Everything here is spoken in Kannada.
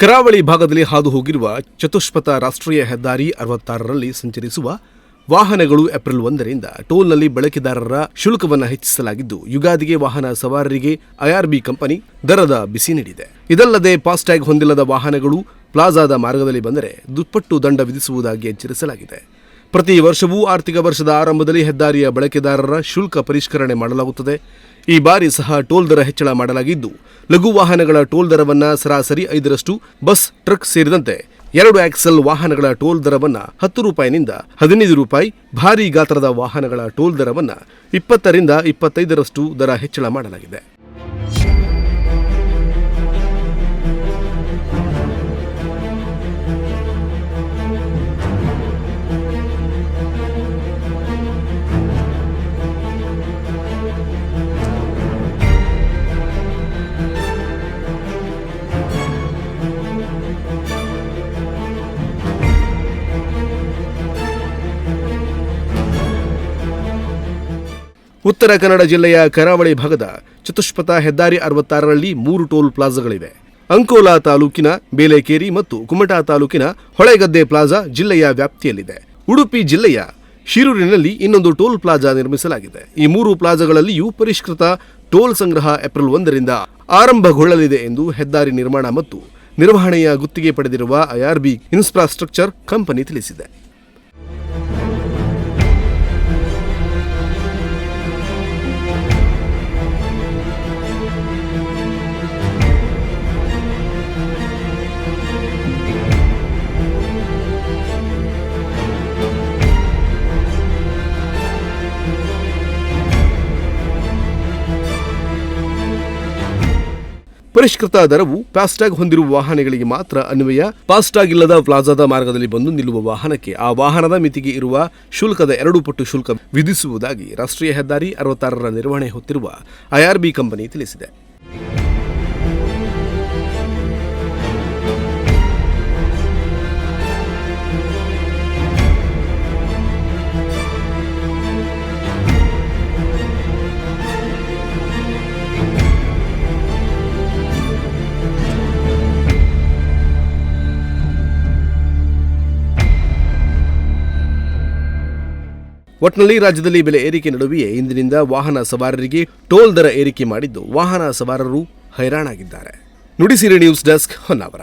ಕರಾವಳಿ ಭಾಗದಲ್ಲಿ ಹಾದು ಹೋಗಿರುವ ಚತುಷ್ಪಥ ರಾಷ್ಟ್ರೀಯ ಹೆದ್ದಾರಿ ಅರವತ್ತಾರರಲ್ಲಿ ಸಂಚರಿಸುವ ವಾಹನಗಳು ಏಪ್ರಿಲ್ ಒಂದರಿಂದ ಟೋಲ್ನಲ್ಲಿ ಬಳಕೆದಾರರ ಶುಲ್ಕವನ್ನು ಹೆಚ್ಚಿಸಲಾಗಿದ್ದು, ಯುಗಾದಿಗೆ ವಾಹನ ಸವಾರರಿಗೆ ಐಆರ್ಬಿ ಕಂಪನಿ ದರದ ಬಿಸಿ ನೀಡಿದೆ. ಇದಲ್ಲದೆ ಫಾಸ್ಟ್ಯಾಗ್ ಹೊಂದಿಲ್ಲದ ವಾಹನಗಳು ಪ್ಲಾಜಾದ ಮಾರ್ಗದಲ್ಲಿ ಬಂದರೆ ದುಪ್ಪಟ್ಟು ದಂಡ ವಿಧಿಸುವುದಾಗಿ ಎಚ್ಚರಿಸಲಾಗಿದೆ. ಪ್ರತಿ ವರ್ಷವೂ ಆರ್ಥಿಕ ವರ್ಷದ ಆರಂಭದಲ್ಲಿ ಹೆದ್ದಾರಿಯ ಬಳಕೆದಾರರ ಶುಲ್ಕ ಪರಿಷ್ಕರಣೆ ಮಾಡಲಾಗುತ್ತದೆ. ಈ ಬಾರಿ ಸಹ ಟೋಲ್ ದರ ಹೆಚ್ಚಳ ಮಾಡಲಾಗಿದ್ದು, ಲಘು ವಾಹನಗಳ ಟೋಲ್ ದರವನ್ನು ಸರಾಸರಿ ಐದರಷ್ಟು, ಬಸ್, ಟ್ರಕ್ ಸೇರಿದಂತೆ ಎರಡು ಆಕ್ಸೆಲ್ ವಾಹನಗಳ ಟೋಲ್ ದರವನ್ನ ಹತ್ತು ರೂಪಾಯಿನಿಂದ ಹದಿನೈದು ರೂಪಾಯಿ ಭಾರೀ ಗಾತ್ರದ ವಾಹನಗಳ ಟೋಲ್ ದರವನ್ನು ಇಪ್ಪತ್ತರಿಂದ ಇಪ್ಪತ್ತೈದರಷ್ಟು ದರ ಹೆಚ್ಚಳ ಮಾಡಲಾಗಿದೆ. ಉತ್ತರ ಕನ್ನಡ ಜಿಲ್ಲೆಯ ಕರಾವಳಿ ಭಾಗದ ಚತುಷ್ಪಥ ಹೆದ್ದಾರಿ ಅರವತ್ತಾರರಲ್ಲಿ ಮೂರು ಟೋಲ್ ಪ್ಲಾಜಾಗಳಿವೆ. ಅಂಕೋಲಾ ತಾಲೂಕಿನ ಬೇಲೆಕೇರಿ ಮತ್ತು ಕುಮಟಾ ತಾಲೂಕಿನ ಹೊಳೆಗದ್ದೆ ಪ್ಲಾಜಾ ಜಿಲ್ಲೆಯ ವ್ಯಾಪ್ತಿಯಲ್ಲಿದೆ. ಉಡುಪಿ ಜಿಲ್ಲೆಯ ಶಿರೂರಿನಲ್ಲಿ ಇನ್ನೊಂದು ಟೋಲ್ ಪ್ಲಾಜಾ ನಿರ್ಮಿಸಲಾಗಿದೆ. ಈ ಮೂರು ಪ್ಲಾಜಾಗಳಲ್ಲಿಯೂ ಪರಿಷ್ಕೃತ ಟೋಲ್ ಸಂಗ್ರಹ ಏಪ್ರಿಲ್ ಒಂದರಿಂದ ಆರಂಭಗೊಳ್ಳಲಿದೆ ಎಂದು ಹೆದ್ದಾರಿ ನಿರ್ಮಾಣ ಮತ್ತು ನಿರ್ವಹಣೆಯ ಗುತ್ತಿಗೆ ಪಡೆದಿರುವ ಐಆರ್ಬಿ ಇನ್ಫ್ರಾಸ್ಟ್ರಕ್ಚರ್ ಕಂಪನಿ ತಿಳಿಸಿದೆ. ಪರಿಷ್ಕೃತ ದರವು ಫಾಸ್ಟ್ಯಾಗ್ ಹೊಂದಿರುವ ವಾಹನಗಳಿಗೆ ಮಾತ್ರ ಅನ್ವಯ. ಫಾಸ್ಟ್ಯಾಗ್ ಇಲ್ಲದ ಪ್ಲಾಜಾದ ಮಾರ್ಗದಲ್ಲಿ ಬಂದು ನಿಲ್ಲುವ ವಾಹನಕ್ಕೆ ಆ ವಾಹನದ ಮಿತಿಗೆ ಇರುವ ಶುಲ್ಕದ ಎರಡು ಪಟ್ಟು ಶುಲ್ಕ ವಿಧಿಸುವುದಾಗಿ ರಾಷ್ಟ್ರೀಯ ಹೆದ್ದಾರಿ ಅರವತ್ತಾರರ ನಿರ್ವಹಣೆ ಹೊತ್ತಿರುವ ಐಆರ್ಬಿ ಕಂಪನಿ ತಿಳಿಸಿದೆ. ಒಟ್ನಲ್ಲಿ ರಾಜ್ಯದಲ್ಲಿ ಬೆಲೆ ಏರಿಕೆ ನಡುವೆಯೇ ಇಂದಿನಿಂದ ವಾಹನ ಸವಾರರಿಗೆ ಟೋಲ್ ದರ ಏರಿಕೆ ಮಾಡಿದ್ದು ವಾಹನ ಸವಾರರು ಹೈರಾಣಾಗಿದ್ದಾರೆ. Nudisiri news desk Honnavar.